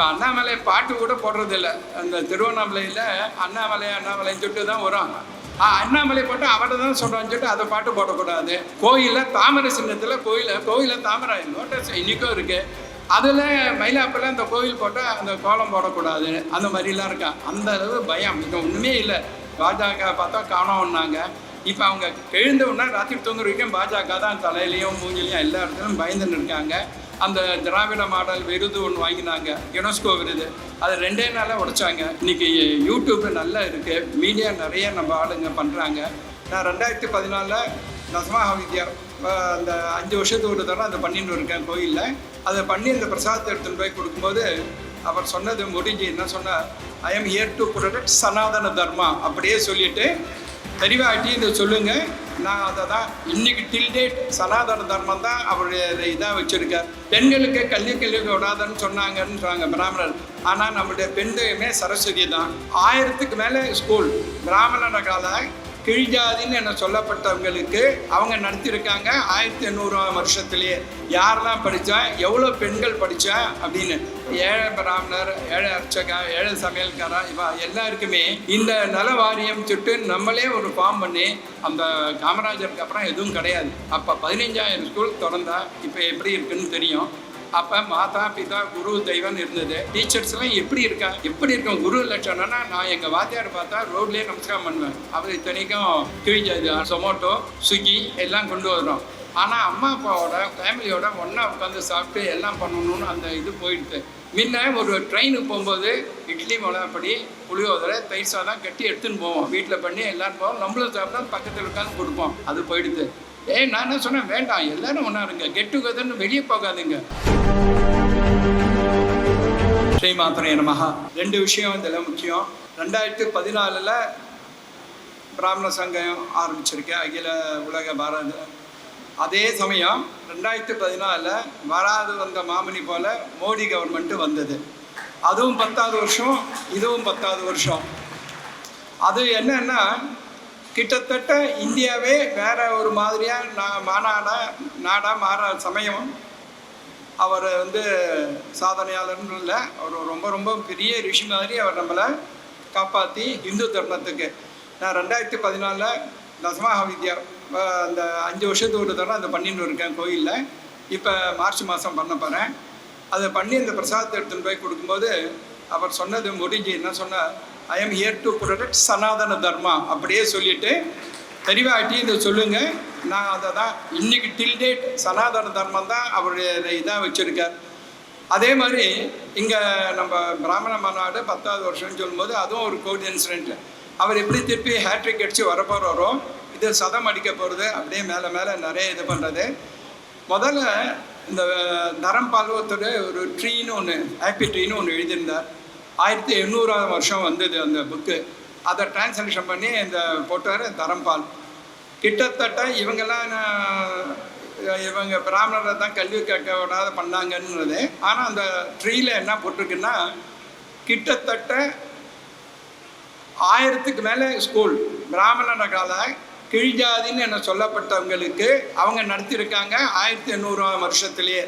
இப்போ அண்ணாமலை பாட்டு கூட போடுறதில்ல. அந்த திருவண்ணாமலையில் அண்ணாமலை அண்ணாமலைன்னு சொல்லிட்டு தான் வரும் அண்ணாமலை போட்டு அவரை தான் சொல்கிறான்னு சொல்லிட்டு அதை பாட்டு போடக்கூடாது. கோயிலில் தாமரை சின்னத்தில் கோயிலில் கோயிலில் தாமரை நோட்டஸ் இன்றைக்கும் இருக்குது அதில் மயிலாப்பில் அந்த கோயில் போட்டால் அந்த கோலம் போடக்கூடாது. அந்த மாதிரிலாம் இருக்கான் அந்த அளவு பயம். இங்கே ஒன்றுமே இல்லை. பாஜக பார்த்தா காணோம்னாங்க. இப்போ அவங்க எழுந்த உடனே ராத்திரி தூங்குற வரைக்கும் பாஜக தான் தலையிலையும் மூஞ்சிலையும் எல்லா இடத்துலையும் பயந்துன்னு இருக்காங்க. அந்த திராவிட மாடல் விருது ஒன்று வாங்கினாங்க. யுனெஸ்கோ விருது. அது ரெண்டே நாளாக உடைச்சாங்க. இன்னைக்கு யூடியூப் நல்லா இருக்குது மீடியா நிறைய நம்ம ஆளுங்க பண்ணுறாங்க நான் ரெண்டாயிரத்தி பதினாலில் தசமாக வித்யா அந்த அஞ்சு வருஷத்துக்கு ஒரு தடவை அதை பண்ணிட்டு இருக்கேன் கோயிலில். அதை பண்ணி அந்த பிரசாதத்தை எடுத்துகிட்டு போய் கொடுக்கும்போது அவர் சொன்னது முடிஞ்சு என்ன சொன்னார்? I am here to protect Sanatana Dharma. அப்படியே சொல்லிட்டு தெளிவாட்டி இதை சொல்லுங்க. நான் அதை தான் இன்னைக்கு டில் டேட் சனாதன தர்மம் தான் அவருடைய இதாக வச்சிருக்கார். பெண்களுக்கு கல்வி கல்வி விடாதன்னு சொன்னாங்கன்றாங்க பிராமணர். ஆனால் நம்மளுடைய பெண் தெய்வமே சரஸ்வதி தான். ஆயிரத்துக்கு மேலே ஸ்கூல் பிராமணன கால கீழ்ஜாதின்னு என்ன சொல்லப்பட்டவங்களுக்கு அவங்க நடத்தியிருக்காங்க. ஆயிரத்தி எண்ணூறாம் வருஷத்துலேயே. யாரெல்லாம் படித்தா எவ்வளோ பெண்கள் படித்தா அப்படின்னு ஏழை பிராமணர் ஏழை அர்ச்சகா ஏழை சமையல்காரா இவா எல்லாருக்குமே இந்த நல வாரியம் சுட்டு நம்மளே ஒரு ஃபார்ம் பண்ணி அந்த காமராஜருக்கு அப்புறம் எதுவும் கிடையாது. அப்போ பதினைஞ்சாயிரம் ஸ்கூல் திறந்தா இப்போ எப்படி இருக்குன்னு தெரியும். அப்போ மாதா பிதா குரு தெய்வம் இருந்தது. டீச்சர்ஸ்லாம் எப்படி இருக்கா? எப்படி இருக்கும்? குரு லட்சணம்னா நான் எங்கள் வாத்தியார் பார்த்தா ரோட்லேயே நமஸ்காரம் பண்ணுவேன். அவர் இத்தனைக்கும் கிழிஞ்சது சொமோட்டோ ஸ்விக்கி எல்லாம் கொண்டு வரோம் ஆனால் அம்மா அப்பாவோட ஃபேமிலியோட ஒன்றா உட்காந்து சாப்பிட்டு எல்லாம் பண்ணணும்னு அந்த இது போயிடுது. முன்ன ஒரு ட்ரெயினுக்கு போகும்போது இட்லி மிளகாப்படி புளியோதரை தயிர் சாதம் கட்டி எடுத்துன்னு போவோம். வீட்டில் பண்ணி எல்லாரும் போவோம். நம்மளும் சாப்பிட்டா பக்கத்தில் உட்காந்து கொடுப்போம். அது போயிடுது. ஏய் நான் என்ன சொன்னேன்? வேண்டாம். எல்லாரும் ஒன்றா இருங்க. கெட் டுகெதர்னு வெளியே போகாதீங்க. ஸ்ரீ மாத்திரை மகா ரெண்டு விஷயம் இதில் முக்கியம். ரெண்டாயிரத்தி பதினாலில் பிராமண சங்கம் ஆரம்பிச்சிருக்கேன் அகில உலக பாரத. அதே சமயம் ரெண்டாயிரத்தி பதினாலில் வராது வந்த மாமணி போல் மோடி கவர்மெண்ட்டு வந்தது. அதுவும் பத்தாவது வருஷம் இதுவும் பத்தாவது வருஷம். அது என்னன்னா கிட்டத்தட்ட இந்தியாவே வேற ஒரு மாதிரியாக நான் மாநாடா நாடாக மாற சமயம். அவர் வந்து சாதனையாளர்னு இல்லை அவர் ரொம்ப ரொம்ப பெரிய ரிஷி மாதிரி அவர் நம்மளை காப்பாற்றி இந்து தர்மத்துக்கு. நான் ரெண்டாயிரத்தி பதினாலில் தசமாக வித்யா அந்த அஞ்சு வருஷத்துக்கு ஒரு தடவை அதை பண்ணிட்டு இருக்கேன் கோயிலில். இப்போ மார்ச் மாதம் பண்ண போகிறேன் அதை பண்ணி அந்த பிரசாதத்தை எடுத்துன்னு போய் கொடுக்கும்போது அவர் சொன்னது முடிஞ்சு என்ன சொன்னார்? I am here to protect Sanatana Dharma அப்படியே சொல்லிட்டு தெளிவாட்டி இதை சொல்லுங்க. நான் அதை தான் இன்னைக்கு டில் டேட் சனாதன தர்மம் தான் அவருடைய இதாக வச்சுருக்கார். அதே மாதிரி இங்கே நம்ம பிராமண மாநாடு பத்தாவது வருஷம்னு சொல்லும்போது அதுவும் ஒரு கோட் இன்சிடென்ட் அவர் எப்படி திருப்பி ஹேட்ரிக் அடித்து வரப்போகிறோம் இது சதம் அடிக்க போகிறது அப்படியே மேலே மேலே நிறைய இது பண்ணுறது முதல்ல இந்த தரம் பால்வத்தோட ஒரு ட்ரீன்னு ஒன்று ஹாப்பி ட்ரீன்னு ஒன்று எழுதியிருந்தார். ஆயிரத்தி எண்ணூறாவது வருஷம் வந்தது அந்த புக்கு அதை டிரான்ஸ்லேஷன் பண்ணி இந்த போட்டார் தரம்பால். கிட்டத்தட்ட இவங்கெல்லாம் நான், இவங்க பிராமணரை தான் கல்வி கேட்க விடாத பண்ணாங்கன்றது. ஆனால் அந்த ட்ரீயில் என்ன போட்டிருக்குன்னா கிட்டத்தட்ட ஆயிரத்துக்கு மேலே ஸ்கூல் பிராமணன கால கீழ்ஜாதின்னு என்ன சொல்லப்பட்டவங்களுக்கு அவங்க நடத்தியிருக்காங்க ஆயிரத்தி எண்ணூறாம் வருஷத்துலேயே.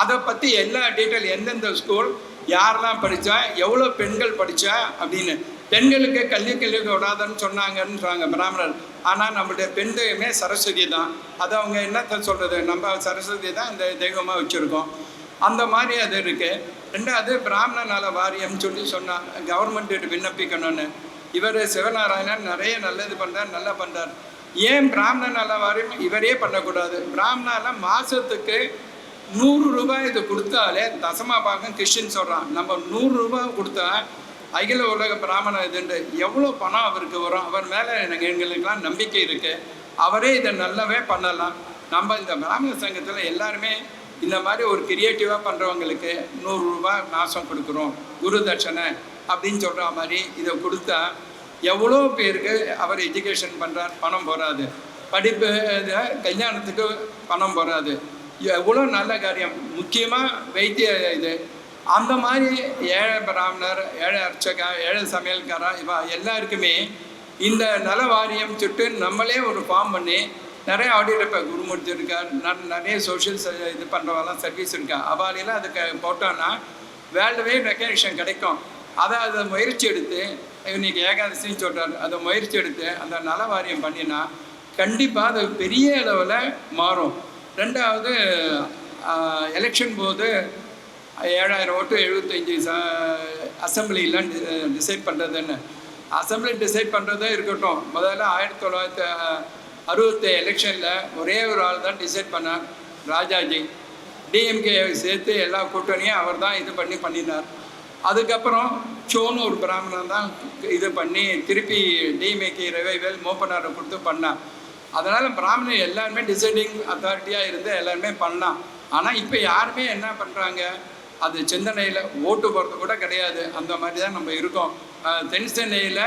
அதை பற்றி எல்லா டீட்டெயில் எந்தெந்த ஸ்கூல் யாரெல்லாம் படித்தா எவ்வளோ பெண்கள் படித்தா அப்படின்னு பெண்களுக்கு கல்வி கல்வி விடாதன்னு சொன்னாங்கன்றாங்க பிராமணர். ஆனால் நம்மளுடைய பெண் தெய்வமே சரஸ்வதி தான். அது அவங்க என்னத்த சொல்கிறது நம்ம சரஸ்வதி தான் இந்த தெய்வமாக வச்சுருக்கோம். அந்த மாதிரி அது இருக்குது ரெண்டாவது பிராமண நல வாரியம்னு சொல்லி சொன்னாங்க கவர்மெண்ட்டு விண்ணப்பிக்கணும்னு. இவர் சிவநாராயணன் நிறைய நல்லது பண்ணுறார் நல்லா பண்ணுறார் ஏன் பிராமண நல வாரியம்? இவரே பண்ணக்கூடாது. பிராமணால மாதத்துக்கு நூறு ரூபாய் இது கொடுத்தாலே தசமா பாகம் கிறிஸ்டின் சொல்கிறான் நம்ம நூறு ரூபாய் கொடுத்தா அகில உலக பிராமண இதுண்டு எவ்வளோ பணம் அவருக்கு வரும்? அவர் மேலே எனக்கு எங்களுக்கெல்லாம் நம்பிக்கை இருக்குது அவரே இதை நல்லாவே பண்ணலாம். நம்ம இந்த பிராமண சங்கத்தில் எல்லாருமே இந்த மாதிரி ஒரு கிரியேட்டிவாக பண்ணுறவங்களுக்கு நூறுரூபா மாதம் கொடுக்குறோம். குரு தட்சணை அப்படின்னு சொல்கிற மாதிரி இதை கொடுத்தா எவ்வளோ பேருக்கு அவர் எஜுகேஷன் பண்ணுறார் பணம் போகாது படிப்பு கல்யாணத்துக்கு பணம் போகாது எவ்வளோ நல்ல காரியம். முக்கியமாக வைத்திய இது. அந்த மாதிரி ஏழை பிராமணர் ஏழை அர்ச்சகா ஏழை சமையல்காரா இவா எல்லாருக்குமே இந்த நல வாரியம் சுட்டு நம்மளே ஒரு ஃபார்ம் பண்ணி நிறைய ஆடியோ இப்போ குருமூர்த்தி இருக்கார் ந- நிறைய சோஷியல் இது பண்ணுறவெல்லாம் சர்வீஸ் இருக்கா. அவாலையெல்லாம் அதுக்கு போட்டோன்னா வேர்ல்டு வைட் ரெக்கக்னிஷன் கிடைக்கும். அதை அதை முயற்சி எடுத்து இன்னைக்கு ஏகாதசின்னு சொல்கிறார் அதை முயற்சி எடுத்து அந்த நல வாரியம் பண்ணினா கண்டிப்பாக அது பெரிய அளவில் மாறும். ரெண்டாவது எலெக்ஷன் போது ஏழாயிரம் ஓட்டு எழுபத்தஞ்சி ச அசம்பிளிலாம் டிசைட் பண்ணுறதுன்னு அசம்பிளி டிசைட் பண்ணுறதே இருக்கட்டும். முதல்ல ஆயிரத்தி தொள்ளாயிரத்தி அறுபத்தி எலெக்ஷனில் ஒரே ஒரு ஆள் தான் டிசைட் பண்ணார் ராஜாஜி. டிஎம்கே சேர்த்து எல்லா கூட்டணியும் அவர் தான் இது பண்ணி பண்ணினார். அதுக்கப்புறம் சோனு ஒரு பிராமணன் தான் இது பண்ணி திருப்பி டிஎம்கே ரவைவேல் மோப்பனாரை கொடுத்து பண்ணான் அதனால் பிராமணன் எல்லாருமே டிசைடிங் அத்தாரிட்டியாக இருந்து எல்லாருமே பண்ணலாம். ஆனால் இப்போ யாருமே என்ன பண்ணுறாங்க அது சிந்தனையில் ஓட்டு போகிறது கூட கிடையாது. அந்த மாதிரி தான் நம்ம இருக்கோம். தென் சென்னையில்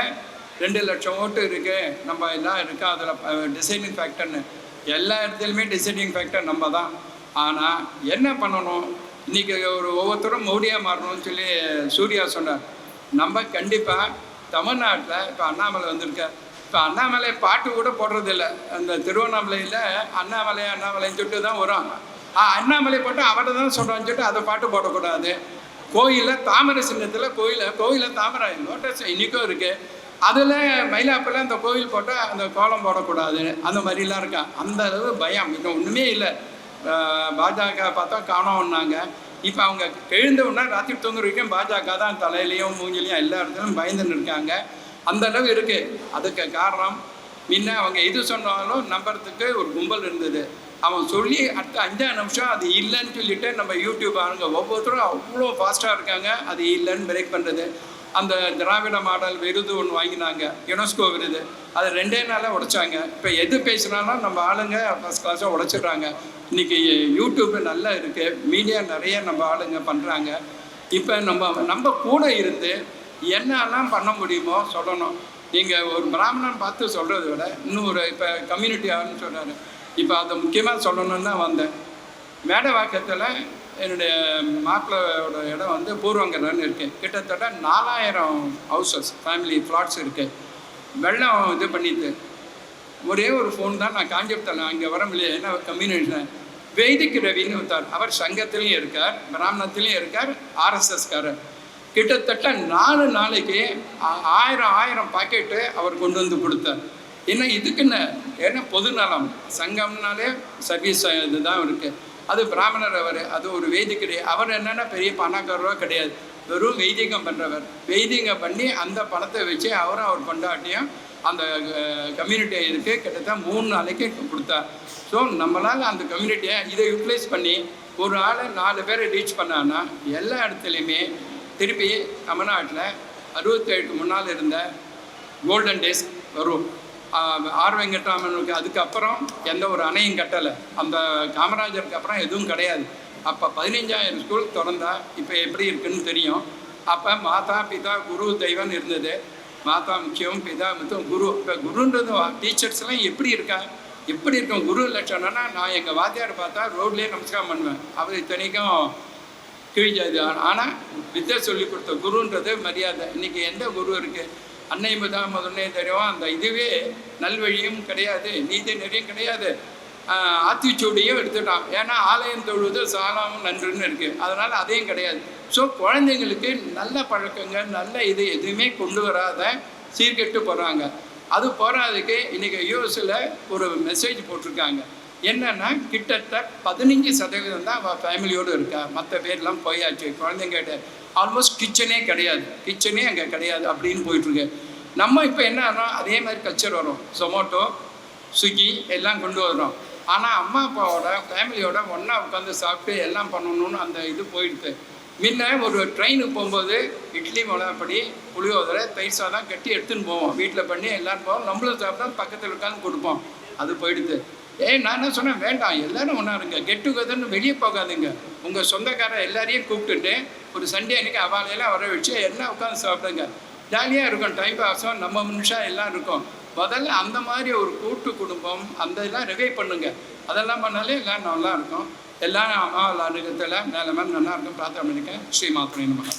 ரெண்டு லட்சம் ஓட்டு இருக்குது நம்ம எல்லாம் இருக்கா? அதில் டிசைடிங் ஃபேக்டர்னு எல்லா இடத்துலையுமே டிசைடிங் ஃபேக்டர் நம்ம தான். ஆனால் என்ன பண்ணணும்? இன்றைக்கி ஒரு ஒவ்வொருத்தரும் மோடியாக மாறணும்னு சொல்லி சூர்யா சொன்னார். நம்ம கண்டிப்பாக தமிழ்நாட்டில் இப்போ அண்ணாமலை வந்திருக்கேன் இப்போ அண்ணாமலை பாட்டு கூட போடுறதில்ல. அந்த திருவண்ணாமலையில் அண்ணாமலை அண்ணாமலைன்னு சொல்லிட்டு தான் வரும் அண்ணாமலை போட்டு அவரை தான் சொல்கிறான்னு சொல்லிட்டு அதை பாட்டு போடக்கூடாது. கோயிலில் தாமரை சின்னத்தில் கோயிலில் கோயிலில் தாமரை நோட்டஸ் இன்றைக்கும் இருக்குது அதில் மயிலாப்பில் அந்த கோயில் போட்டால் அந்த கோலம் போடக்கூடாது. அந்த மாதிரிலாம் இருக்கான் அந்த அளவு பயம். இன்னும் ஒன்றுமே இல்லை. பாஜக பார்த்தா காணோம்னாங்க. இப்போ அவங்க எழுந்த ராத்திரி தூங்குற வரைக்கும் பாஜக தான் தலையிலையும் மூஞ்சிலையும் எல்லா இடத்துலையும் பயந்துன்னு இருக்காங்க. அந்த அளவு இருக்குது அதுக்கு காரணம் முன்ன அவங்க எது சொன்னாலும் நம்புறதுக்கு ஒரு கும்பல் இருந்தது. அவன் சொல்லி அடுத்த அஞ்சாறு நிமிஷம் அது இல்லைன்னு சொல்லிட்டு நம்ம யூடியூப் ஆளுங்க ஒவ்வொருத்தரும் அவ்வளோ ஃபாஸ்ட்டாக இருக்காங்க. அது இல்லைன்னு பிரேக் பண்ணுறது அந்த திராவிட மாடல் விருது ஒன்று வாங்கினாங்க. யுனெஸ்கோ விருது. அது ரெண்டே நாளாக உடைச்சாங்க. இப்போ எது பேசினாலும் நம்ம ஆளுங்க ஃபஸ்ட் கிளாஸாக உடைச்சிடுறாங்க. இன்றைக்கி யூடியூப் நல்லா இருக்குது மீடியா நிறைய நம்ம ஆளுங்க பண்ணுறாங்க இப்போ நம்ம நம்ம கூட இருந்து என்னெல்லாம் பண்ண முடியுமோ சொல்லணும். நீங்கள் ஒரு பிராமணன் பார்த்து சொல்கிறத விட இன்னொரு இப்போ கம்யூனிட்டி ஆகுன்னு சொல்கிறாரு இப்போ அதை முக்கியமாக சொல்லணும்னு தான் வந்தேன். மேடவாக்கத்தில் என்னுடைய மாப்பிள்ளையோட இடம் வந்து பூர்வங்கரன்னு இருக்குது கிட்டத்தட்ட நாலாயிரம் ஹவுசஸ் ஃபேமிலி ஃப்ளாட்ஸ் இருக்குது வெள்ளம் இது பண்ணிட்டு. ஒரே ஒரு ஃபோன் தான் நான் காஞ்சிபுரத்தில் அங்கே வர முடியல. ஏன்னா கம்யூனிட்டியில் வேதிக் ரவின்னு ஒருத்தார் அவர் சங்கத்திலையும் இருக்கார் பிராமணத்திலையும் இருக்கார் ஆர்எஸ்எஸ்காரர் கிட்டத்தட்ட நாலு நாளைக்கு ஆ- ஆயிரம் ஆயிரம் பாக்கெட்டு அவர் கொண்டு வந்து கொடுத்தார். என்ன இதுக்குன்னு ஏன்னா பொது நலம். சங்கம்னாலே சர்வீஸ் இதுதான் இருக்குது அது பிராமணர் அவர் அது ஒரு வைதிகரி அவர் என்னென்னா பெரிய பணக்காரரோ கிடையாது. வெறும் வைதிகம் பண்ணுறவர் வைதிகம் பண்ணி அந்த பணத்தை வச்சு அவரும் அவர் கொண்டாட்டியும் அந்த கம்யூனிட்டியை இருக்கு. கிட்டத்தட்ட மூணு நாளைக்கு கொடுத்தார். ஸோ நம்மளால் அந்த கம்யூனிட்டியை இதை யூட்டிலைஸ் பண்ணி ஒரு ஆளை நாலு பேரை ரீச் பண்ணான்னா எல்லா இடத்துலையுமே திருப்பி தமிழ்நாட்டில் அறுபத்தேழுக்கு முன்னால் இருந்த கோல்டன் டேஸ் வரும். ஆர் வெங்கட்ராமனுக்கு அதுக்கப்புறம் எந்த ஒரு அணையும் கட்டலை. அந்த காமராஜருக்கு அப்புறம் எதுவும் கிடையாது. அப்போ பதினஞ்சாயிரம் ஸ்கூல் திறந்தா இப்போ எப்படி இருக்குன்னு தெரியும். அப்போ மாதா பிதா குரு தெய்வம் இருந்தது. மாதா முக்கியம் பிதா முக்கியம் குரு. இப்போ குருன்றது டீச்சர்ஸ்லாம் எப்படி இருக்கா? எப்படி இருக்கும் குரு லட்சணம்னா நான் எங்கள் வாத்தியார் பார்த்தா ரோட்லேயே நமஸ்காரம் பண்ணுவேன். அவர் இத்தனைக்கும் கீழ் ஜாதி ஆனால் வித்தை சொல்லி கொடுத்த குருன்றது மரியாதை. இன்னைக்கு எந்த குரு இருக்கு? அன்னை முதா முதன்னே தெரியும். அந்த இதுவே நல்வழியும் கிடையாது நீதி நெறியும் கிடையாது. ஆத்திச்சூடியும் எடுத்துட்டான். ஏன்னா ஆலயம் தொழுவது சாலமும் நன்றுன்னு இருக்கு. அதனால அதையும் கிடையாது. ஸோ குழந்தைங்களுக்கு நல்ல பழக்கங்கள் நல்ல இது எதுவுமே கொண்டு வராத சீர்கெட்டு போகிறாங்க அது போகிறதுக்கு இன்றைக்கி யூஎஸில் ஒரு மெசேஜ் போட்டிருக்காங்க. என்னன்னா கிட்டத்தட்ட பதினஞ்சு சதவீதம் தான் அவள் ஃபேமிலியோடு இருக்கா. மற்ற பேர்லாம் போயாச்சு. குழந்தைங்கிட்ட ஆல்மோஸ்ட் கிச்சனே கிடையாது. கிச்சனே அங்கே கிடையாது அப்படின்னு போயிட்டுருக்கு. நம்ம இப்போ என்னன்னா அதே மாதிரி கல்ச்சர் வரும். சொமோட்டோ ஸ்விக்கி எல்லாம் கொண்டு வரோம் ஆனால் அம்மா அப்பாவோட ஃபேமிலியோட ஒன்றா உட்காந்து சாப்பிட்டு எல்லாம் பண்ணணும்னு அந்த இது போயிடுது. முன்ன ஒரு ட்ரெயினுக்கு போகும்போது இட்லி மிளகாப்படி புளியோதரை தயிர் சாதம் கட்டி எடுத்துன்னு போவோம். வீட்டில் பண்ணி எல்லாரும் போவோம். நம்மளும் சாப்பிட்டா பக்கத்தில் உட்காந்து கொடுப்போம். அது போயிடுது. ஏய் நான் என்ன சொன்னேன் வேண்டாம் எல்லாரும் ஒன்றா இருங்க கெட் டுகெதர்னு வெளியே போகாதுங்க உங்கள் சொந்தக்காரர் எல்லாரையும் கூப்பிட்டுட்டு ஒரு சண்டே அன்றைக்கி அவாலையெல்லாம் வர வச்சு எல்லாம் உட்காந்து சாப்பிடுங்க ஜாலியாக இருக்கும் டைம் பாஸும் நம்ம நிமிஷம் எல்லாம் இருக்கும் முதல்ல அந்த மாதிரி ஒரு கூட்டு குடும்பம் அந்த இதெல்லாம் ரிவை பண்ணுங்க அதெல்லாம் பண்ணாலே எல்லாம் நல்லா இருக்கும் எல்லாம் அம்மா அனுகத்தில் மேலே மேலே நல்லா இருக்கும் பிரார்த்தனை பண்ணிக்க ஸ்ரீ மாத்திரை நமக்கு